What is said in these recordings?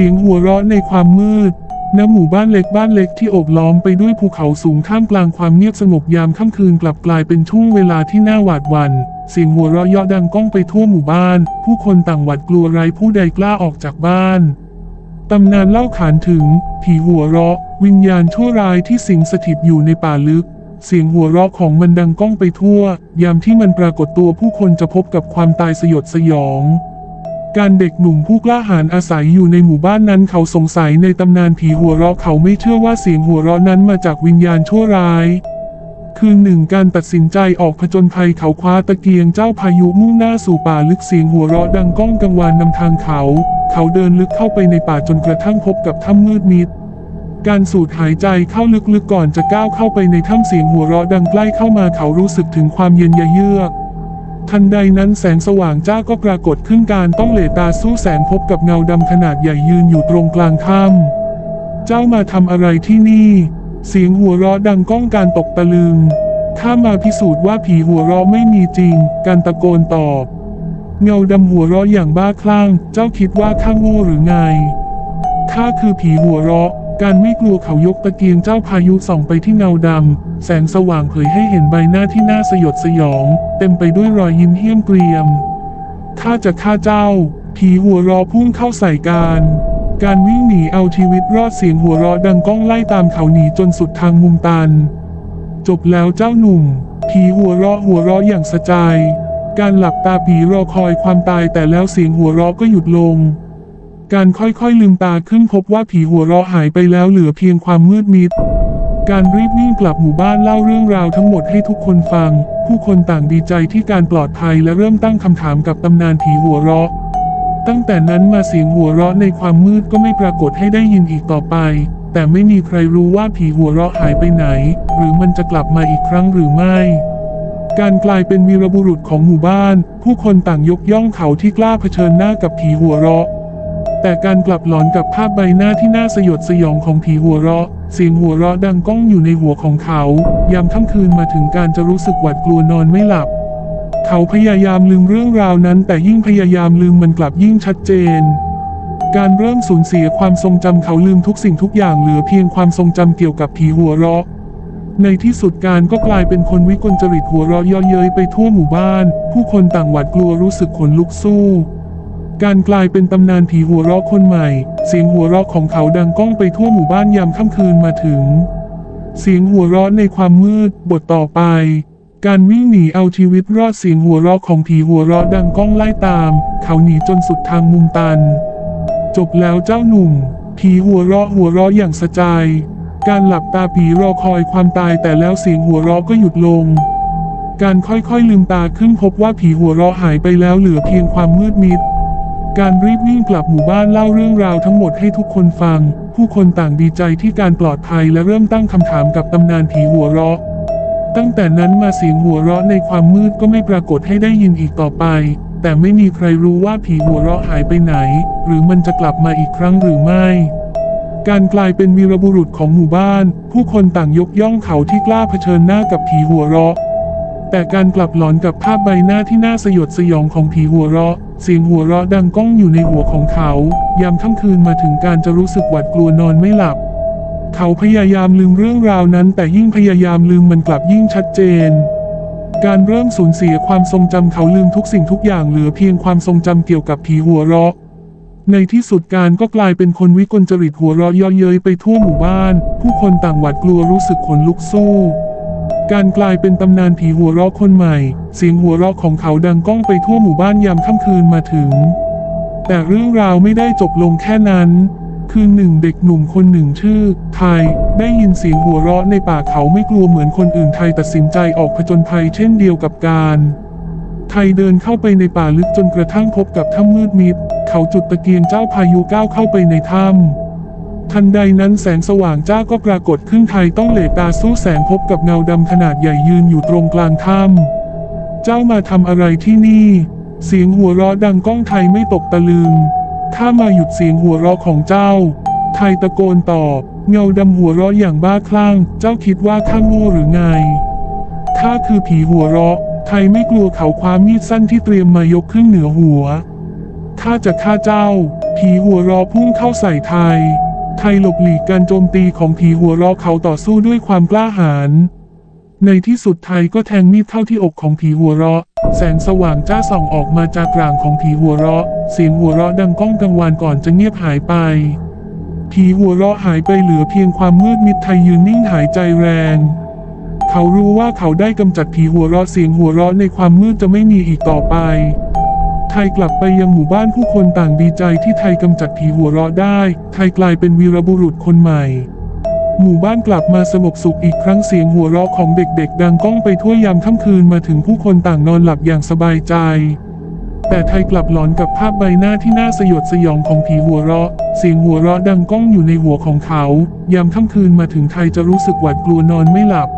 สียงหัวเราะในความมืดณหมู่บ้านเล็กบ้านเล็กที่โอบล้อมไปด้วยภูเขาสูงท่ามกลางความเงียบสงบยามค่ำคืนกลับกลายเป็นช่วงเวลาที่น่าหวาดหวั่นเสียงหัวเราะเยาะดังก้องไปทั่วหมู่บ้าน ผู้คนต่างหวาดกลัวไร้ผู้ใดกล้าออกจากบ้านตำนานเล่าขานถึง ผีหัวเราะ วิญญาณชั่วร้ายที่สิงสถิตอยู่ในป่าลึก เสียงหัวเราะของมันดังก้องไปทั่ว ยามที่มันปรากฏตัวผู้คนจะพบกับความตายสยดสยอง การเด็กหนุ่มผู้กล้าหาญอาศัยอยู่ในหมู่บ้านนั้นเขาสงสัยในตำนานผีหัวเราะเขาไม่เชื่อว่าเสียงหัวเราะนั้นมาจากวิญญาณชั่วร้ายคืนหนึ่งการตัดสินใจออกผจญภัยเขาคว้าตะเกียงเจ้าพายุมุ่งหน้าสู่ป่าลึกเสียงหัวเราะดังก้องกังวานนำทางเขา เขาเดินลึกเข้าไปในป่าจนกระทั่งพบกับถ้ำมืดมิด การสูดหายใจเข้าลึกๆก่อนจะก้าวเข้าไปในถ้ำเสียงหัวเราะดังใกล้เข้ามาเขารู้สึกถึงความเย็นยะเยือก ทันใดนั้นแสงสว่างจ้าก็ปรากฏขึ้นการต้องเหลตาสู้แสงพบกับเงาดำขนาดใหญ่ยืนอยู่ตรงกลางถ้ำเจ้ามาทำอะไรที่นี่ เสียงหัวเราะดังก้องการตกตะลึงข้ามาพิสูจน์ว่าผีหัวเราะไม่มีจริง การตะโกนตอบ เงาดำหัวเราะอย่างบ้าคลั่ง เจ้าคิดว่าข้าโง่หรือไงข้าคือผีหัวเราะ การไม่กลัวเขายกตะเกียงเจ้าพายุส่องไปที่เงาดำ แสงสว่างเผยให้เห็นใบหน้าที่น่าสยดสยอง เต็มไปด้วยรอยยิ้มเหี้ยมเกรียมข้าจะฆ่าเจ้า ผีหัวราะพุ่งเข้าใส่การ การวิ่งหนีเอาชีวิตรอดเสียงหัวเราะดังก้องไล่ตามเขาหนีจนสุดทางมุมตัน จบแล้วเจ้าหนุ่ม ผีหัวเราะหัวเราะอย่างสะใจ การหลับตาผีรอคอยความตายแต่แล้วเสียงหัวเราะก็หยุดลง การค่อยๆลืมตาขึ้นพบว่าผีหัวเราะหายไปแล้วเหลือเพียงความมืดมิด การรีบวิ่งกลับหมู่บ้านเล่าเรื่องราวทั้งหมดให้ทุกคนฟัง ผู้คนต่างดีใจที่การปลอดภัยและเริ่มตั้งคำถามกับตำนานผีหัวเราะ ตั้งแต่นั้นมาเสียงหัวเราะในความมืดก็ไม่ปรากฏให้ได้ยินอีกต่อไป แต่ไม่มีใครรู้ว่าผีหัวเราะหายไปไหน หรือมันจะกลับมาอีกครั้งหรือไม่การกลายเป็นวีรบุรุษของหมู่บ้าน ผู้คนต่างยกย่องเขาที่กล้าเผชิญหน้ากับผีหัวเราะ แต่การกลับหลอนกับภาพใบหน้าที่น่าสยดสยองของผีหัวเราะ เสียงหัวเราะดังก้องอยู่ในหัวของเขา ยามค่ำคืนมาถึงการจะรู้สึกหวาดกลัวนอนไม่หลับ เขาพยายามลืมเรื่องราวนั้น แต่ยิ่งพยายามลืมมันกลับยิ่งชัดเจน การเริ่มสูญเสียความทรงจำเขาลืมทุกสิ่งทุกอย่างเหลือเพียงความทรงจำเกี่ยวกับผีหัวเราะในที่สุดการก็กลายเป็นคนวิกลจริตหัวเราะเย่อเย้ยไปทั่วหมู่บ้าน ผู้คนต่างหวาดกลัวรู้สึกขนลุกสู้ การกลายเป็นตำนานผีหัวเราะคนใหม่ เสียงหัวเราะของเขาดังก้องไปทั่วหมู่บ้านยามค่ำคืนมาถึง เสียงหัวเราะในความมืด บทต่อไป การวิ่งหนีเอาชีวิตรอดเสียงหัวเราะของผีหัวเราะดังก้องไล่ตาม เขาหนีจนสุดทางมุมตัน จบแล้วเจ้าหนุ่ม ผีหัวเราะหัวเราะอย่างสะใจ การหลับตาผีรอคอยความตายแต่แล้วเสียงหัวเราะก็หยุดลงการค่อยๆลืมตาขึ้นพบว่าผีหัวเราะหายไปแล้วเหลือเพียงความมืดมิด การรีบวิ่งกลับหมู่บ้านเล่าเรื่องราวทั้งหมดให้ทุกคนฟัง ผู้คนต่างดีใจที่การปลอดภัยและเริ่มตั้งคำถามกับตำนานผีหัวเราะ ตั้งแต่นั้นมาเสียงหัวเราะในความมืดก็ไม่ปรากฏให้ได้ยินอีกต่อไป แต่ไม่มีใครรู้ว่าผีหัวเราะหายไปไหน หรือมันจะกลับมาอีกครั้งหรือไม่การกลายเป็นวีรบุรุษของหมู่บ้าน ผู้คนต่างยกย่องเขาที่กล้าเผชิญหน้ากับผีหัวเราะ แต่การกลับหลอนกับภาพใบหน้าที่น่าสยดสยองของผีหัวเราะ เสียงหัวเราะดังก้องอยู่ในหัวของเขา ยามค่ำคืนมาถึงการจะรู้สึกหวาดกลัวนอนไม่หลับ เขาพยายามลืมเรื่องราวนั้น แต่ยิ่งพยายามลืมมันกลับยิ่งชัดเจน การเริ่มสูญเสียความทรงจำเขาลืมทุกสิ่งทุกอย่างเหลือเพียงความทรงจำเกี่ยวกับผีหัวเราะในที่สุดการก็กลายเป็นคนวิกลจริตหัวเราะเย่อเย้ยไปทั่วหมู่บ้าน ผู้คนต่างหวาดกลัวรู้สึกขนลุกสู้ การกลายเป็นตำนานผีหัวเราะคนใหม่ เสียงหัวเราะของเขาดังก้องไปทั่วหมู่บ้านยามค่ำคืนมาถึง แต่เรื่องราวไม่ได้จบลงแค่นั้น คืนหนึ่งเด็กหนุ่มคนหนึ่งชื่อไทยได้ยินเสียงหัวเราะในป่าเขาไม่กลัวเหมือนคนอื่นไทยตัดสินใจออกผจญภัยเช่นเดียวกับการไทยเดินเข้าไปในป่าลึกจนกระทั่งพบกับถ้ำมืดมิด เขาจุดตะเกียงเจ้าพายุก้าวเข้าไปในถ้ำ ทันใดนั้นแสงสว่างจ้าก็ปรากฏขึ้นไทยต้องเหลตาสู้แสงพบกับเงาดำขนาดใหญ่ยืนอยู่ตรงกลางถ้ำเจ้ามาทำอะไรที่นี่ เสียงหัวเราะดังก้องไทยไม่ตกตะลึงข้ามาหยุดเสียงหัวเราะของเจ้า ไทยตะโกนตอบ เงาดำหัวเราะอย่างบ้าคลั่ง เจ้าคิดว่าข้าโง่หรือไงข้าคือผีหัวเราะ ไทยไม่กลัวเขาคว้ามีดสั้นที่เตรียมมายกขึ้นเหนือหัวข้าจะฆ่าเจ้า ผีหัวเรอพุ่งเข้าใส่ไทย ไทยหลบหลีกการโจมตีของผีหัวเรอเขาต่อสู้ด้วยความกล้าหาญ ในที่สุดไทยก็แทงมีดเข้าที่อกของผีหัวเราะ แสงสว่างจ้าส่องออกมาจากกลางของผีหัวเราะ เสียงหัวเราะดังก้องกังวานก่อนจะเงียบหายไป ผีหัวเราะหายไปเหลือเพียงความมืดมิดไทยยืนนิ่งหายใจแรง เขารู้ว่าเขาได้กำจัดผีหัวเราะเสียงหัวเราะในความมืดจะไม่มีอีกต่อไป ไทยกลับไปยังหมู่บ้านผู้คนต่างดีใจที่ไทยกำจัดผีหัวเราะได้ ไทยกลายเป็นวีรบุรุษคนใหม่ หมู่บ้านกลับมาสงบสุขอีกครั้งเสียงหัวเราะของเด็กๆ ดังก้องไปทั่วยามค่ำคืนมาถึงผู้คนต่างนอนหลับอย่างสบายใจ แต่ไทยกลับหลอนกับภาพใบหน้าที่น่าสยดสยองของผีหัวเราะ เสียงหัวเราะดังก้องอยู่ในหัวของเขา ยามค่ำคืนมาถึงไทยจะรู้สึกหวาดกลัวนอนไม่หลับ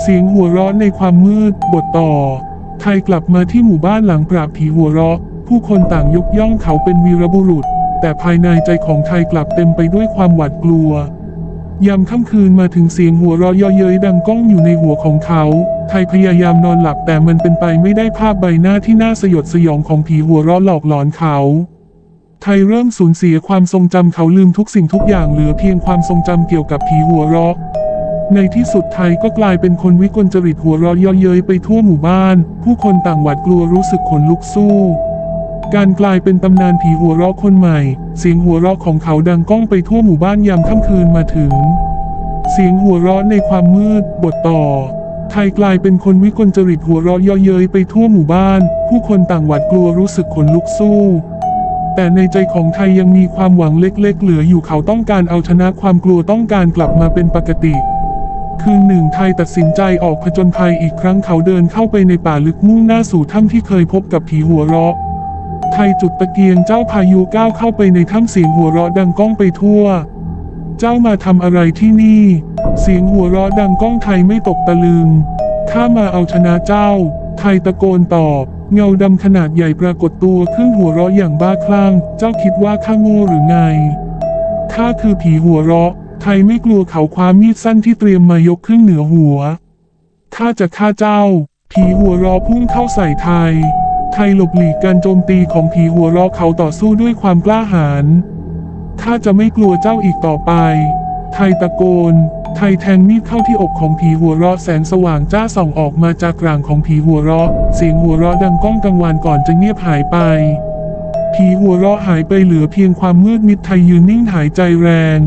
เสียงหัวเราะในความมืด บทต่อ ไทยกลับมาที่หมู่บ้านหลังปราบผีหัวเราะ ผู้คนต่างยกย่องเขาเป็นวีรบุรุษ แต่ภายในใจของไทยกลับเต็มไปด้วยความหวาดกลัวยามค่ำคืนมาถึงเสียงหัวเราะเยาะเย้ยดังก้องอยู่ในหัวของเขา ไทยพยายามนอนหลับแต่มันเป็นไปไม่ได้ภาพใบหน้าที่น่าสยดสยองของผีหัวเราะหลอกหลอนเขา ไทยเริ่มสูญเสียความทรงจำเขาลืมทุกสิ่งทุกอย่างเหลือเพียงความทรงจำเกี่ยวกับผีหัวเราะ ในที่สุดไทยก็กลายเป็นคนวิกลจริตหัวเราะเยาะเย้ยไปทั่วหมู่บ้าน ผู้คนต่างหวาดกลัวรู้สึกขนลุกสู้ การกลายเป็นตำนานผีหัวเราะคนใหม่ เสียงหัวเราะของเขาดังก้องไปทั่วหมู่บ้านยามค่ำคืนมาถึง เสียงหัวเราะในความมืด บทต่อ ไทยกลายเป็นคนวิกลจริตหัวเราะเยาะเย้ยไปทั่วหมู่บ้าน ผู้คนต่างหวาดกลัวรู้สึกขนลุกสู้แต่ในใจของไทยยังมีความหวังเล็กๆ เหลืออยู่เขาต้องการเอาชนะความกลัวต้องการกลับมาเป็นปกติ คืนหนึ่งไทยตัดสินใจออกผจญภัยอีกครั้งเขาเดินเข้าไปในป่าลึกมุ่งหน้าสู่ถ้ำที่เคยพบกับผีหัวเราะ ไทยจุดตะเกียงเจ้าพายุก้าวเข้าไปในถ้ำเสียงหัวเราะดังก้องไปทั่ว เจ้ามาทำอะไรที่นี่ เสียงหัวเราะดังก้องไทยไม่ตกตะลึง ข้ามาเอาชนะเจ้า ไทยตะโกนตอบ เงาดำขนาดใหญ่ปรากฏตัวขึ้นหัวเราะอย่างบ้าคลั่ง เจ้าคิดว่าข้าโง่หรือไง ข้าคือผีหัวเราะ ไทยไม่กลัวเขาคว้ามีดสั้นที่เตรียมมายกขึ้นเหนือหัว ข้าจะฆ่าเจ้า ผีหัวรอพุ่งเข้าใส่ไทย ไทยหลบหลีกการโจมตีของผีหัวรอเขาต่อสู้ด้วยความกล้าหาญ ข้าจะไม่กลัวเจ้าอีกต่อไป ไทยตะโกน ไทยแทงมีดเข้าที่อกของผีหัวเราะแสงสว่างจ้าส่องออกมาจากกลางของผีหัวเราะ เสียงหัวเราะดังก้องกังวานก่อนจะเงียบหายไปผีหัวเราะหายไปเหลือเพียงความมืดมิดไทยยืนนิ่งหายใจแรง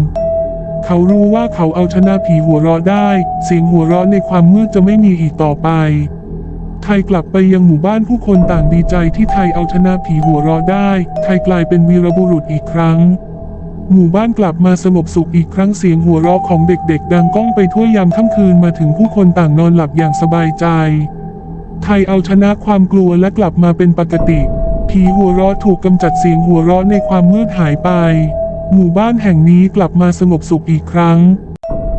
เขารู้ว่าเขาเอาชนะผีหัวเราะได้ เสียงหัวเราะในความมืดจะไม่มีอีกต่อไป ไทยกลับไปยังหมู่บ้านผู้คนต่างดีใจที่ไทยเอาชนะผีหัวเราะได้ ไทยกลายเป็นวีรบุรุษอีกครั้ง หมู่บ้านกลับมาสงบสุขอีกครั้งเสียงหัวเราะของเด็กๆ ดังก้องไปทั่วยามค่ำคืนมาถึงผู้คนต่างนอนหลับอย่างสบายใจ ไทยเอาชนะความกลัวและกลับมาเป็นปกติ ผีหัวเราะถูกกำจัดเสียงหัวเราะในความมืดหายไป หมู่บ้านแห่งนี้กลับมาสงบสุขอีกครั้ง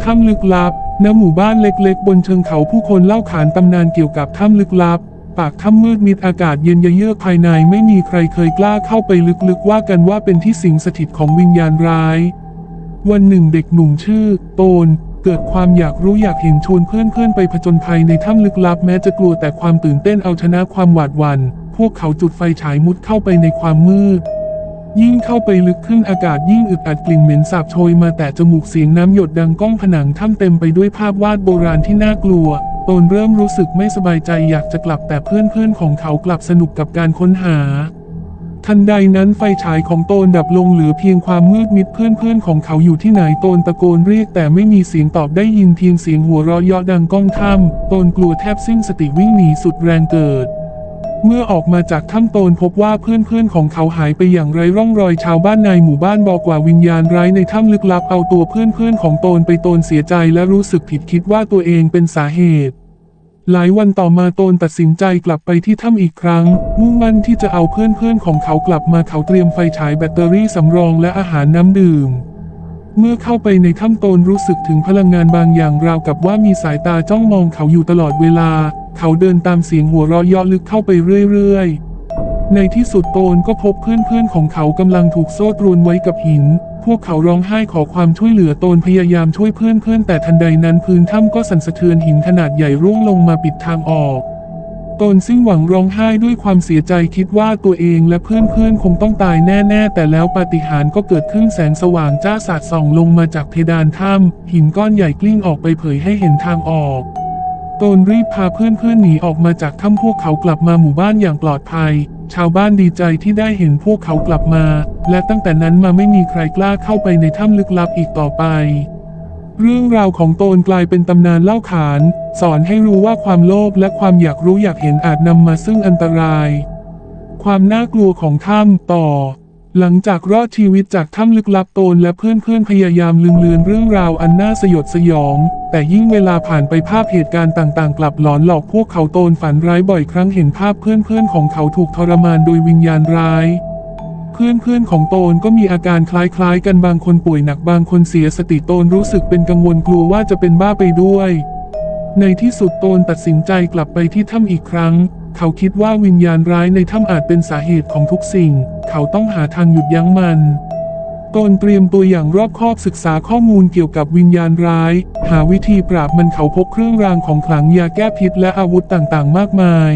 ถ้ำลึกลับ ณ หมู่บ้านเล็กๆ บนเชิงเขาผู้คนเล่าขานตำนานเกี่ยวกับถ้ำลึกลับ ปากถ้ำมืดมิดอากาศเย็นเยือกภายในไม่มีใครเคยกล้าเข้าไปลึกๆ ว่ากันว่าเป็นที่สิงสถิตของวิญญาณร้าย วันหนึ่งเด็กหนุ่มชื่อ โตน เกิดความอยากรู้อยากเห็นชวนเพื่อนๆ ไปผจญภัยในถ้ำลึกลับแม้จะกลัวแต่ความตื่นเต้นเอาชนะความหวาดหวัน่น พวกเขาจุดไฟฉายมุดเข้าไปในความมืด ยิ่งเข้าไปลึกขึ้นอากาศยิ่งอึดอัดกลิ่นเหม็นสาบโชยมาแต่จมูกเสียงน้ำหยดดังก้องผนังถ้ำเต็มไปด้วยภาพวาดโบราณที่น่ากลัวโตนเริ่มรู้สึกไม่สบายใจอยากจะกลับแต่เพื่อนๆของเขากลับสนุกกับการค้นหา ทันใดนั้นไฟฉายของโตนดับลงเหลือเพียงความมืดมิดเพื่อนๆของเขาอยู่ที่ไหนโตนตะโกนเรียกแต่ไม่มีเสียงตอบได้ยินเพียงเสียงหัวเราะเยาะดังก้องถ้ำโตนกลัวแทบสิ้นสติวิ่งหนีสุดแรงเกิด เมื่อออกมาจากถ้ำโตนพบว่าเพื่อนๆของเขาหายไปอย่างไร้ร่องรอยชาวบ้านในหมู่บ้านบอกว่าวิญญาณร้ายในถ้ำลึกลับเอาตัวเพื่อนๆของโตนไปโตนเสียใจและรู้สึกผิดคิดว่าตัวเองเป็นสาเหตุหลายวันต่อมาโตนตัดสินใจกลับไปที่ถ้ำอีกครั้ง มุ่งมั่นที่จะเอาเพื่อนๆของเขากลับมาเขาเตรียมไฟฉายแบตเตอรี่สำรองและอาหารน้ำดื่ม เมื่อเข้าไปในถ้ำโตนรู้สึกถึงพลังงานบางอย่างราวกับว่ามีสายตาจ้องมองเขาอยู่ตลอดเวลา เขาเดินตามเสียงหัวเราะยาะลึกเข้าไปเรื่อยๆ ในที่สุดโตนก็พบเพื่อนๆของเขากำลังถูกโซ่ตรวนไว้กับหิน พวกเขาร้องไห้ขอความช่วยเหลือโตนพยายามช่วยเพื่อนๆแต่ทันใดนั้นพื้นถ้ำก็สั่นสะเทือนหินขนาดใหญ่ร่วงลงมาปิดทางออก ตนสิ้นหวังร้องไห้ด้วยความเสียใจคิดว่าตัวเองและเพื่อนๆ คงต้องตายแน่ๆ แต่แล้วปาฏิหาริย์ก็เกิดขึ้นแสงสว่างจ้าสาดส่องลงมาจากเพดานถ้ำหินก้อนใหญ่กลิ้งออกไปเผยให้เห็นทางออกตนรีบพาเพื่อนๆหนีออกมาจากถ้ำพวกเขากลับมาหมู่บ้านอย่างปลอดภัย ชาวบ้านดีใจที่ได้เห็นพวกเขากลับมา และตั้งแต่นั้นมาไม่มีใครกล้าเข้าไปในถ้ำลึกลับอีกต่อไป เรื่องราวของโตนกลายเป็นตำนานเล่าขาน สอนให้รู้ว่าความโลภและความอยากรู้อยากเห็นอาจนำมาซึ่งอันตราย ความน่ากลัวของถ้ำต่อ หลังจากรอดชีวิตจากถ้ำลึกลับโตนและเพื่อนๆพยายามลืมเลือนเรื่องราวอันน่าสยดสยอง แต่ยิ่งเวลาผ่านไปภาพเหตุการณ์ต่างๆ กลับหลอนหลอกพวกเขาโตนฝันร้ายบ่อยครั้งเห็นภาพเพื่อนๆของเขาถูกทรมานโดยวิญญาณร้าย เพื่อนๆของโตนก็มีอาการคล้ายๆ กันบางคนป่วยหนักบางคนเสียสติโตนรู้สึกเป็นกังวลกลัวว่าจะเป็นบ้าไปด้วย ในที่สุดโตนตัดสินใจกลับไปที่ถ้ำอีกครั้ง เขาคิดว่าวิญญาณร้ายในถ้ำอาจเป็นสาเหตุของทุกสิ่ง เขาต้องหาทางหยุดยั้งมันตนเตรียมตัวอย่างรอบคอบศึกษาข้อมูลเกี่ยวกับวิญญาณร้าย หาวิธีปราบมันเขาพกเครื่องรางของขลังยาแก้พิษและอาวุธต่างๆ มากมาย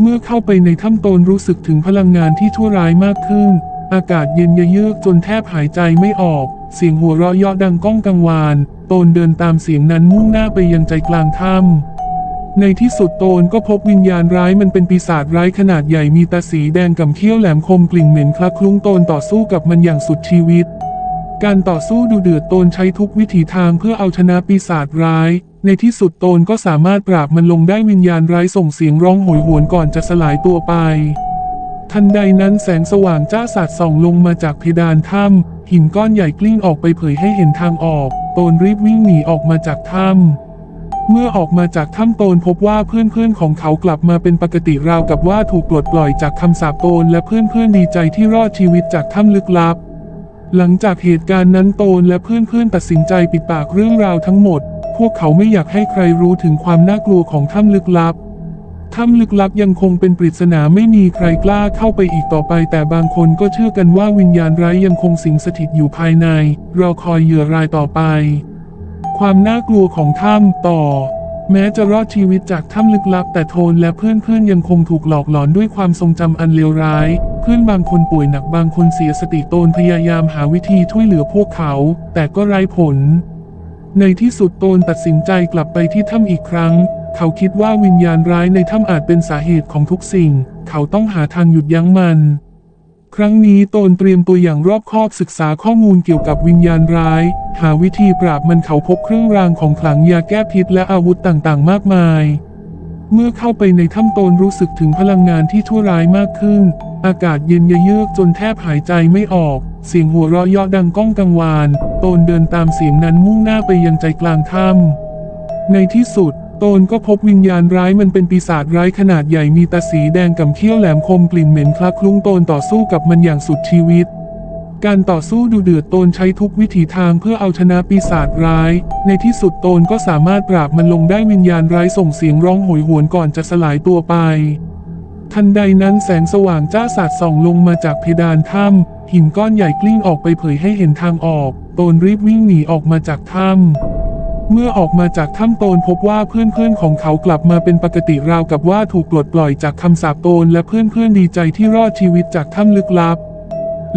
เมื่อเข้าไปในถ้ำตนรู้สึกถึงพลังงานที่ชั่วร้ายมากขึ้น อากาศเย็นเยือกจนแทบหายใจไม่ออก เสียงหัวเราะเยาะดังก้องกังวานตนเดินตามเสียงนั้นมุ่งหน้าไปยังใจกลางถ้ำในที่สุดโตนก็พบวิญญาณร้ายมันเป็นปีศาจร้ายขนาดใหญ่มีตาสีแดงกับเขี้ยวแหลมคมกลิ่นเหม็นคละคลุ้งโตนต่อสู้กับมันอย่างสุดชีวิต การต่อสู้ดูเดือดโตนใช้ทุกวิถีทางเพื่อเอาชนะปีศาจร้าย ในที่สุดโตนก็สามารถปราบมันลงได้วิญญาณร้ายส่งเสียงร้องโหยหวนก่อนจะสลายตัวไป ทันใดนั้นแสงสว่างจ้าสาดส่องลงมาจากเพดานถ้ำหินก้อนใหญ่กลิ้งออกไปเผยให้เห็นทางออก โตนรีบวิ่งหนีออกมาจากถ้ำเมื่อออกมาจากถ้ำโตนพบว่าเพื่อนๆของเขากลับมาเป็นปกติราวกับว่าถูกปลดปล่อยจากคำสาปโตนและเพื่อนๆดีใจที่รอดชีวิตจากถ้ำลึกลับ หลังจากเหตุการณ์นั้นโตนและเพื่อนๆตัดสินใจปิดปากเรื่องราวทั้งหมด พวกเขาไม่อยากให้ใครรู้ถึงความน่ากลัวของถ้ำลึกลับ ถ้ำลึกลับยังคงเป็นปริศนาไม่มีใครกล้าเข้าไปอีกต่อไป แต่บางคนก็เชื่อกันว่าวิญญาณร้ายยังคงสิงสถิตอยู่ภายใน รอคอยเหยื่อรายต่อไป ความน่ากลัวของถ้ำต่อ แม้จะรอดชีวิตจากถ้ำลึกลับ แต่โทนและเพื่อนๆยังคงถูกหลอกหลอนด้วยความทรงจำอันเลวร้าย เพื่อนบางคนป่วยหนักบางคนเสียสติโตนพยายามหาวิธีช่วยเหลือพวกเขา แต่ก็ไร้ผล ในที่สุดโตนตัดสินใจกลับไปที่ถ้ำอีกครั้ง เขาคิดว่าวิญญาณร้ายในถ้ำอาจเป็นสาเหตุของทุกสิ่ง เขาต้องหาทางหยุดยั้งมัน ครั้งนี้โตนเตรียมตัวอย่างรอบคอบศึกษาข้อมูลเกี่ยวกับวิญญาณร้าย หาวิธีปราบมันเขาพบเครื่องรางของขลังยาแก้พิษและอาวุธต่างๆ มากมาย เมื่อเข้าไปในถ้ำโตนรู้สึกถึงพลังงานที่ชั่วร้ายมากขึ้น อากาศเย็นเยือกจนแทบหายใจไม่ออก เสียงหัวเราะเยาะดังก้องกังวาน โตนเดินตามเสียงนั้นมุ่งหน้าไปยังใจกลางถ้ำในที่สุดตนก็พบวิญญาณร้ายมันเป็นปีศาจร้ายขนาดใหญ่มีตาสีแดงกับเขี้ยวแหลมคมกลิ่นเหม็นคละคลุ้งตนต่อสู้กับมันอย่างสุดชีวิต การต่อสู้ดูเดือดโตนใช้ทุกวิถีทางเพื่อเอาชนะปีศาจร้าย ในที่สุดโตนก็สามารถปราบมันลงได้วิญญาณร้ายส่งเสียงร้องโหยหวนก่อนจะสลายตัวไป ทันใดนั้นแสงสว่างจ้าสาดส่องลงมาจากเพดานถ้ำหินก้อนใหญ่กลิ้งออกไปเผยให้เห็นทางออก โตนรีบวิ่งหนีออกมาจากถ้ำเมื่อออกมาจากถ้ำโตนพบว่าเพื่อนๆของเขากลับมาเป็นปกติราวกับว่าถูกปลดปล่อยจากคำสาปโตนและเพื่อนๆดีใจที่รอดชีวิตจากถ้ำลึกลับ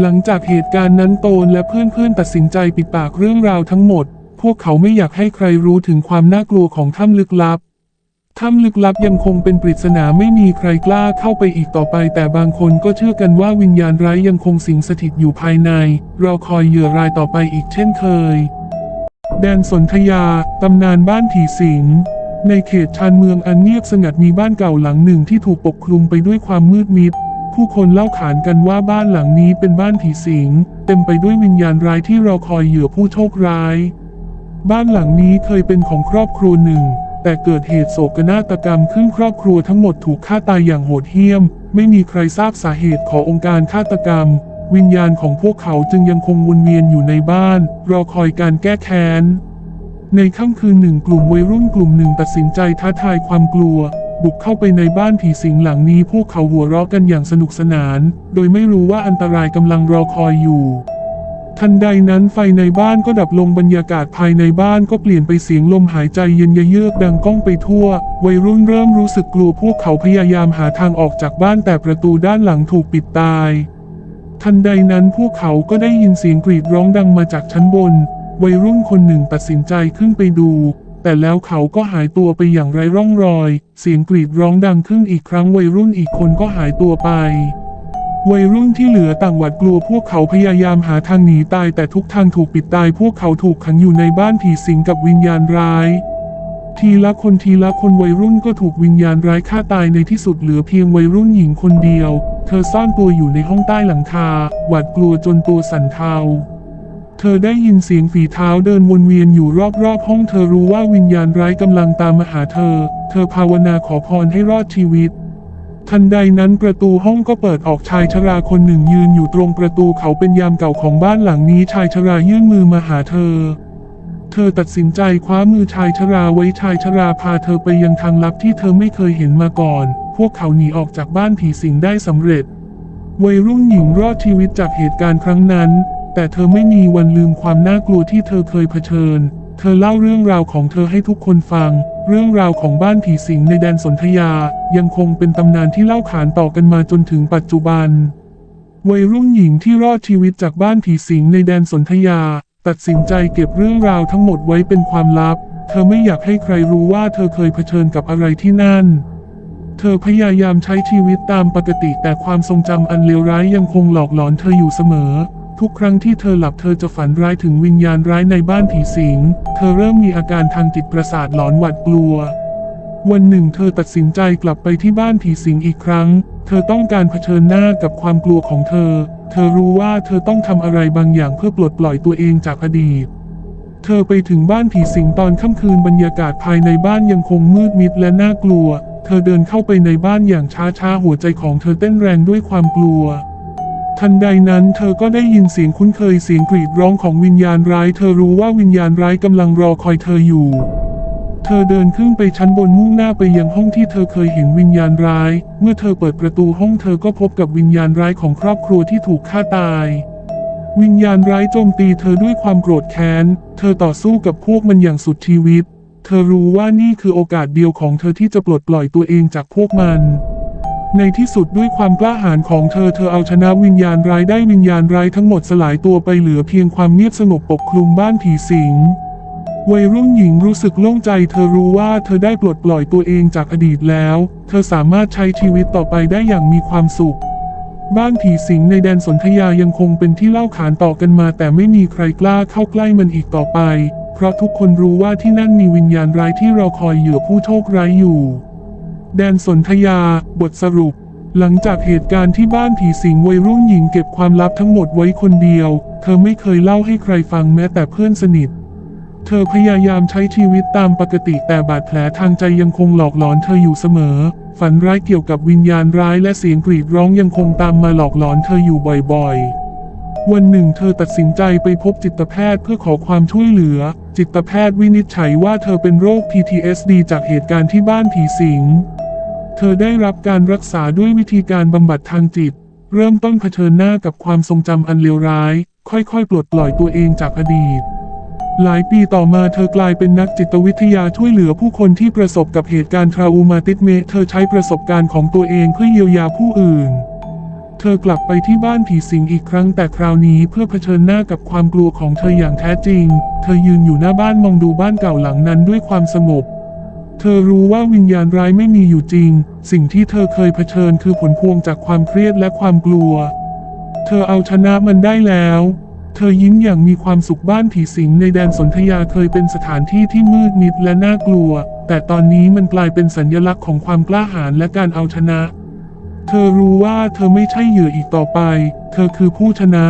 หลังจากเหตุการณ์นั้นโตนและเพื่อนๆตัดสินใจปิดปากเรื่องราวทั้งหมด พวกเขาไม่อยากให้ใครรู้ถึงความน่ากลัวของถ้ำลึกลับ ถ้ำลึกลับยังคงเป็นปริศนาไม่มีใครกล้าเข้าไปอีกต่อไป แต่บางคนก็เชื่อกันว่าวิญญาณร้ายยังคงสิงสถิตอยู่ภายใน รอคอยเหยื่อรายต่อไปอีกเช่นเคย แดนสนธยา ตำนานบ้านผีสิงในเขตชานเมืองอันเงียบสงัดมีบ้านเก่าหลังหนึ่งที่ถูกปกคลุมไปด้วยความมืดมิด ผู้คนเล่าขานกันว่าบ้านหลังนี้เป็นบ้านผีสิง เต็มไปด้วยวิญญาณร้ายที่รอคอยเหยื่อผู้โชคร้าย บ้านหลังนี้เคยเป็นของครอบครัวหนึ่ง แต่เกิดเหตุโศกนาฏกรรมขึ้นครอบครัวทั้งหมดถูกฆ่าตายอย่างโหดเหี้ยม ไม่มีใครทราบสาเหตุขององค์การฆาตกรรม วิญญาณของพวกเขาจึงยังคงวนเวียนอยู่ในบ้าน รอคอยการแก้แค้นในค่ำคืนหนึ่งกลุ่มวัยรุ่นกลุ่มหนึ่งตัดสินใจท้าทายความกลัว บุกเข้าไปในบ้านผีสิงหลังนี้พวกเขาหัวเราะกันอย่างสนุกสนาน โดยไม่รู้ว่าอันตรายกำลังรอคอยอยู่ ทันใดนั้นไฟในบ้านก็ดับลงบรรยากาศภายในบ้านก็เปลี่ยนไปเสียงลมหายใจเย็นเยือกดังก้องไปทั่ว วัยรุ่นเริ่มรู้สึกกลัวพวกเขาพยายามหาทางออกจากบ้านแต่ประตูด้านหลังถูกปิดตาย ทันใดนั้นพวกเขาก็ได้ยินเสียงกรีดร้องดังมาจากชั้นบน วัยรุ่นคนหนึ่งตัดสินใจขึ้นไปดู แต่แล้วเขาก็หายตัวไปอย่างไร้ร่องรอย เสียงกรีดร้องดังขึ้นอีกครั้งวัยรุ่นอีกคนก็หายตัวไป วัยรุ่นที่เหลือต่างหวาดกลัวพวกเขาพยายามหาทางหนีตายแต่ทุกทางถูกปิดตาย พวกเขาถูกขังอยู่ในบ้านผีสิงกับวิญญาณร้าย ทีละคนทีละคนวัยรุ่นก็ถูกวิญญาณร้ายฆ่าตายในที่สุดเหลือเพียงวัยรุ่นหญิงคนเดียว เธอซ่อนตัวอยู่ในห้องใต้หลังคาหวาดกลัวจนตัวสั่นเทา เธอได้ยินเสียงฝีเท้าเดินวนเวียนอยู่รอบๆ ห้องเธอรู้ว่าวิญญาณร้ายกำลังตามมาหาเธอ เธอภาวนาขอพรให้รอดชีวิต ทันใดนั้นประตูห้องก็เปิดออกชายชราคนหนึ่งยืนอยู่ตรงประตูเขาเป็นยามเก่าของบ้านหลังนี้ชายชรายื่นมือมาหาเธอ เธอตัดสินใจคว้ามือชายชราไว้ชายชราพาเธอไปยังทางลับที่เธอไม่เคยเห็นมาก่อน พวกเขาหนีออกจากบ้านผีสิงได้สำเร็จวัยรุ่นหญิงรอดชีวิตจากเหตุการณ์ครั้งนั้น แต่เธอไม่มีวันลืมความน่ากลัวที่เธอเคยเผชิญ เธอเล่าเรื่องราวของเธอให้ทุกคนฟัง เรื่องราวของบ้านผีสิงในแดนสนธยา ยังคงเป็นตำนานที่เล่าขานต่อกันมาจนถึงปัจจุบัน วัยรุ่นหญิงที่รอดชีวิตจากบ้านผีสิงในแดนสนธยา ตัดสินใจเก็บเรื่องราวทั้งหมดไว้เป็นความลับ เธอไม่อยากให้ใครรู้ว่าเธอเคยเผชิญกับอะไรที่นั่นเธอพยายามใช้ชีวิตตามปกติแต่ความทรงจำอันเลวร้ายยังคงหลอกหลอนเธออยู่เสมอ ทุกครั้งที่เธอหลับเธอจะฝันร้ายถึงวิญญาณร้ายในบ้านผีสิง เธอเริ่มมีอาการทางจิตประสาทหลอนหวาดกลัว วันหนึ่งเธอตัดสินใจกลับไปที่บ้านผีสิงอีกครั้ง เธอต้องการเผชิญหน้ากับความกลัวของเธอ เธอรู้ว่าเธอต้องทำอะไรบางอย่างเพื่อปลดปล่อยตัวเองจากอดีต เธอไปถึงบ้านผีสิงตอนค่ำคืนบรรยากาศภายในบ้านยังคงมืดมิดและน่ากลัว เธอเดินเข้าไปในบ้านอย่างช้าๆหัวใจของเธอเต้นแรงด้วยความกลัว ทันใดนั้นเธอก็ได้ยินเสียงคุ้นเคยเสียงกรีดร้องของวิญญาณร้าย เธอรู้ว่าวิญญาณร้ายกำลังรอคอยเธออยู่ เธอเดินขึ้นไปชั้นบนมุ่งหน้าไปยังห้องที่เธอเคยเห็นวิญญาณร้าย เมื่อเธอเปิดประตูห้องเธอก็พบกับวิญญาณร้ายของครอบครัวที่ถูกฆ่าตาย วิญญาณร้ายโจมตีเธอด้วยความโกรธแค้น เธอต่อสู้กับพวกมันอย่างสุดชีวิต เธอรู้ว่านี่คือโอกาสเดียวของเธอที่จะปลดปล่อยตัวเองจากพวกมัน ในที่สุดด้วยความกล้าหาญของเธอเธอเอาชนะวิญญาณร้ายได้วิญญาณร้ายทั้งหมดสลายตัวไปเหลือเพียงความเงียบสงบปกคลุมบ้านผีสิงวัยรุ่นหญิงรู้สึกโล่งใจ เธอรู้ว่าเธอได้ปลดปล่อยตัวเองจากอดีตแล้ว เธอสามารถใช้ชีวิตต่อไปได้อย่างมีความสุข บ้านผีสิงในแดนสนธยายังคงเป็นที่เล่าขานต่อกันมา แต่ไม่มีใครกล้าเข้าใกล้มันอีกต่อไป เพราะทุกคนรู้ว่าที่นั่นมีวิญญาณร้ายที่รอคอยเหยื่อผู้โชคร้ายอยู่ แดนสนธยา บทสรุป หลังจากเหตุการณ์ที่บ้านผีสิงวัยรุ่นหญิงเก็บความลับทั้งหมดไว้คนเดียว เธอไม่เคยเล่าให้ใครฟังแม้แต่เพื่อนสนิท เธอพยายามใช้ชีวิตตามปกติแต่บาดแผลทางใจยังคงหลอกหลอนเธออยู่เสมอ ฝันร้ายเกี่ยวกับวิญญาณร้ายและเสียงกรีดร้องยังคงตามมาหลอกหลอนเธออยู่บ่อยๆวันหนึ่งเธอตัดสินใจไปพบจิตแพทย์เพื่อขอความช่วยเหลือ จิตแพทย์วินิจฉัยว่าเธอเป็นโรค PTSD จากเหตุการณ์ที่บ้านผีสิง เธอได้รับการรักษาด้วยวิธีการบำบัดทางจิต เริ่มต้นเผชิญหน้ากับความทรงจำอันเลวร้าย ค่อยๆ ปลดปล่อยตัวเองจากอดีต หลายปีต่อมาเธอกลายเป็นนักจิตวิทยาช่วยเหลือผู้คนที่ประสบกับเหตุการณ์ทราอูมาติสเมเธอใช้ประสบการณ์ของตัวเองเพื่อเยียวยาผู้อื่น เธอกลับไปที่บ้านผีสิงอีกครั้งแต่คราวนี้เพื่อเผชิญหน้ากับความกลัวของเธออย่างแท้จริง เธอยืนอยู่หน้าบ้านมองดูบ้านเก่าหลังนั้นด้วยความสงบ เธอรู้ว่าวิญญาณร้ายไม่มีอยู่จริง สิ่งที่เธอเคยเผชิญคือผลพวงจากความเครียดและความกลัว เธอเอาชนะมันได้แล้ว เธอยิ้มอย่างมีความสุขบ้านผีสิงในแดนสนธยาเคยเป็นสถานที่ที่มืดมิดและน่ากลัว แต่ตอนนี้มันกลายเป็นสัญญลักษณ์ของความกล้าหาญและการเอาชนะ เธอรู้ว่าเธอไม่ใช่เหยื่ออีกต่อไป เธอคือผู้ชนะ